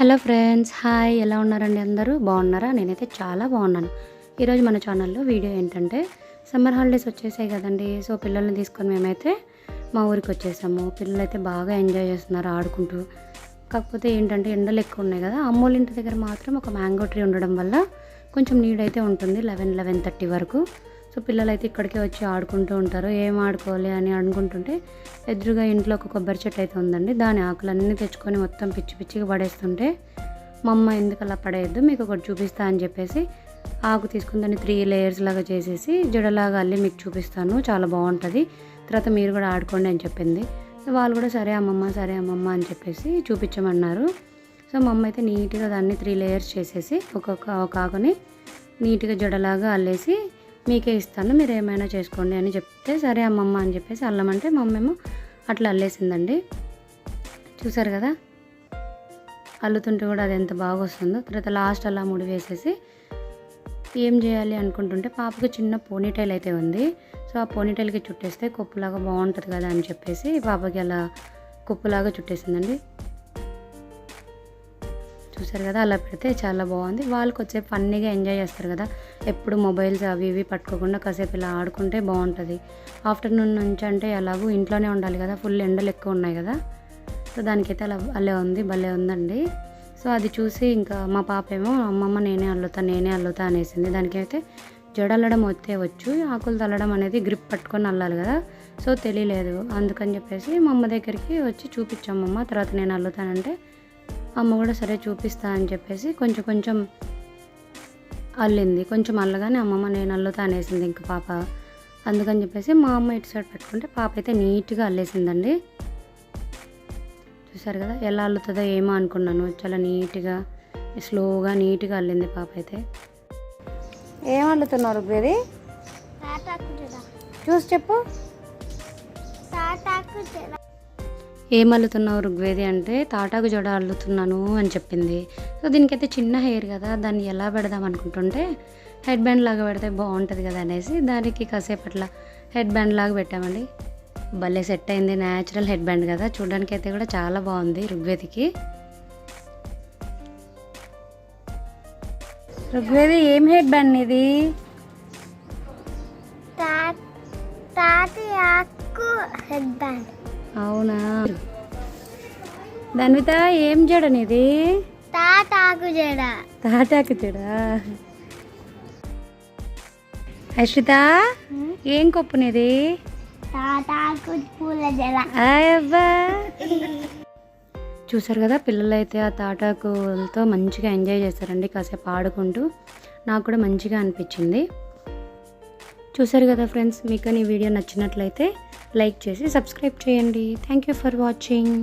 Hello friends hi. ఎలా ఉన్నారండి అందరూ? బాగున్నారా? నేనైతే చాలా బాగున్నాను. ఈరోజు మన ఛానల్లో వీడియో ఏంటంటే సమ్మర్ హాలిడేస్ వచ్చేసాయి కదండి. సో పిల్లల్ని తీసుకొని మేమైతే మా ఊరికి వచ్చేసాము. పిల్లలు అయితే బాగా ఎంజాయ్ చేస్తున్నారు ఆడుకుంటూ. కాకపోతే ఏంటంటే ఎండలు ఎక్కువ ఉన్నాయి కదా. అమ్మోళ్ళ ఇంటి దగ్గర మాత్రం ఒక మ్యాంగో ట్రీ ఉండడం వల్ల కొంచెం నీడ్ అయితే ఉంటుంది. లెవెన్ లెవెన్ థర్టీ వరకు. సో పిల్లలు అయితే ఇక్కడికే వచ్చి ఆడుకుంటూ ఉంటారు. ఏం ఆడుకోవాలి అని అనుకుంటుంటే ఎదురుగా ఇంట్లో ఒక కొబ్బరి చెట్టు అయితే ఉందండి. దాని ఆకులన్నీ తెచ్చుకొని మొత్తం పిచ్చి పిచ్చిగా పడేస్తుంటే మా అమ్మ ఎందుకు అలా పడేయద్దు మీకు ఒకటి చూపిస్తా అని చెప్పేసి ఆకు తీసుకుని దాన్ని త్రీ లేయర్స్ లాగా చేసేసి జడలాగా అల్లి మీకు చూపిస్తాను. చాలా బాగుంటుంది. తర్వాత మీరు కూడా ఆడుకోండి అని చెప్పింది. వాళ్ళు కూడా సరే అమ్మమ్మ సరే అమ్మమ్మ అని చెప్పేసి చూపించమన్నారు. సో మా అమ్మ అయితే నీట్గా దాన్ని త్రీ లేయర్స్ చేసేసి ఒక్కొక్క ఒక ఆకుని నీట్గా జడలాగా అల్లేసి మీకే ఇస్తాను మీరు ఏమైనా చేసుకోండి అని చెప్తే సరే అమ్మమ్మ అని చెప్పేసి అల్లమంటే మా అమ్మేమో అట్లా అల్లేసిందండి. చూసారు కదా? అల్లుతుంటే కూడా అది ఎంత బాగా వస్తుందో. తర్వాత లాస్ట్ అలా ముడి వేసేసి ఏం చేయాలి అనుకుంటుంటే పాపకి చిన్న పోనీటైల్ అయితే ఉంది. సో ఆ పోనీటైల్కి చుట్టేస్తే కొప్పులాగా బాగుంటుంది కదా అని చెప్పేసి పాపకి అలా కొప్పులాగా చుట్టేసిందండి. చూసారు కదా అలా పెడితే చాలా బాగుంది. వాళ్ళకి వచ్చే ఫన్నీగా ఎంజాయ్ చేస్తారు కదా ఎప్పుడు మొబైల్స్ అవి ఇవి పట్టుకోకుండా కాసేపు ఇలా ఆడుకుంటే బాగుంటుంది. ఆఫ్టర్నూన్ నుంచి అంటే ఎలాగూ ఇంట్లోనే ఉండాలి కదా ఫుల్ ఎండలు ఎక్కువ ఉన్నాయి కదా. సో దానికైతే అలా అల్లే ఉంది భలే ఉందండి. సో అది చూసి ఇంకా మా పాప ఏమో అమ్మమ్మ నేనే అల్లుతా నేనే అల్లుతా అనేసింది. దానికైతే జడల్లడం వస్తే వచ్చు ఆకులు తల్లడం అనేది గ్రిప్ పట్టుకొని అల్లాలి కదా. సో తెలియలేదు. అందుకని చెప్పేసి మా అమ్మ దగ్గరికి వచ్చి చూపించామమ్మ తర్వాత నేను అల్లుతానంటే అమ్మ కూడా సరే చూపిస్తా అని చెప్పేసి కొంచెం కొంచెం అల్లింది. కొంచెం అల్లగానే అమ్మమ్మ నేను అల్లుతా అనేసింది ఇంకా పాప. అందుకని చెప్పేసి మా అమ్మ ఇటు సైడ్ పెట్టుకుంటే పాప అయితే నీట్గా అల్లేసిందండి. చూసారు కదా ఎలా అల్లుతుందో ఏమో అనుకున్నాను. చాలా నీట్గా స్లోగా నీట్గా అల్లింది పాప అయితే. ఏం అల్లుతున్నారు బేది చూసి చెప్పు. ఏం అల్లుతున్నావు ఋగ్వేది అంటే తాటాకు జడ అల్లుతున్నాను అని చెప్పింది. సో దీనికైతే చిన్న హెయిర్ కదా దాన్ని ఎలా పెడదాం అనుకుంటుంటే హెడ్ బ్యాండ్ లాగా పెడితే బాగుంటుంది కదా అనేసి దానికి కాసేపు అట్లా హెడ్ బ్యాండ్ లాగా పెట్టామండి. భలే సెట్ అయింది న్యాచురల్ హెడ్ బ్యాండ్ కదా. చూడడానికి అయితే కూడా చాలా బాగుంది ఋగ్వేదికి. ఋగ్వేది ఏం హెడ్ బ్యాండ్ ఇది? Head band. అవునా? ధన్విత ఏం జడనిది తాటాకు జడ. తాటాకు చెడా అశ్రిత ఏం కొప్పునిది తాటాకు పూల జడ. అబ్బా చూసారు కదా పిల్లలు అయితే ఆ తాటాకులతో మంచిగా ఎంజాయ్ చేస్తారండి కాసేపు ఆడుకుంటూ. నాకు కూడా మంచిగా అనిపించింది. చూసారు కదా ఫ్రెండ్స్ మీకు ఈ వీడియో నచ్చినట్లయితే లైక్ చేసి సబ్స్క్రైబ్ చేయండి. Thank you for watching